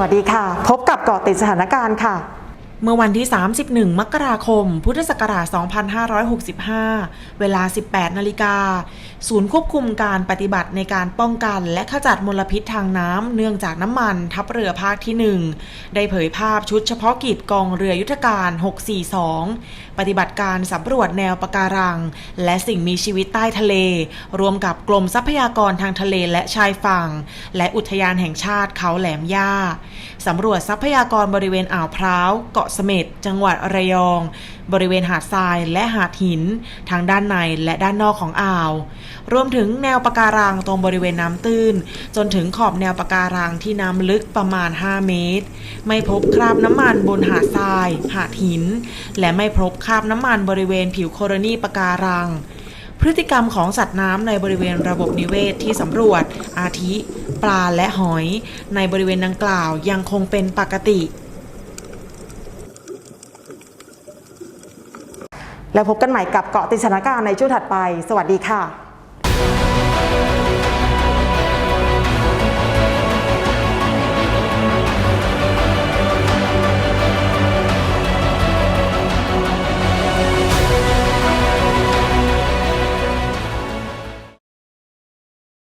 วัสดีค่ะ พบกับเกาะติดสถานการณ์ค่ะ เมื่อวันที่ 31 มกราคม พุทธศักราช 2565 เวลา 18 นาฬิกา ศูนย์ควบคุมการปฏิบัติในการป้องกันและขจัดมลพิษทางน้ำเนื่องจากน้ำมันทัพเรือภาคที่ 1 ได้เผยภาพชุดเฉพาะกิจกองเรือยุทธการ 642 ปฏิบัติการสำรวจแนวปะการัง และสิ่งมีชีวิตใต้ทะเล รวมกับกรมทรัพยากรทางทะเลและชายฝั่ง และอุทยานแห่งชาติเขาแหลมย่าสำรวจทรัพยากรบริเวณอ่าวพร้าวเกาะเสม็ดจังหวัดระยอง บริเวณหาดทรายและหาดหินทั้งด้านในและด้านนอกของอ่าว รวมถึงแนวปะการังตรงบริเวณน้ำตื้น จนถึงขอบแนวปะการังที่น้ำลึกประมาณ 5 เมตร ไม่พบคราบน้ำมันบนหาดทราย หาดหิน และไม่พบคราบน้ำมันบริเวณผิวโครนีปะการังพฤติกรรมของสัตว์น้ำในบริเวณระบบนิเวศที่สำรวจ อาทิ ปลาและหอย ในบริเวณดังกล่าวยังคงเป็นปกติ แล้วพบกันใหม่กับเกาะติดสถานการณ์ในช่วงถัดไป สวัสดีค่ะ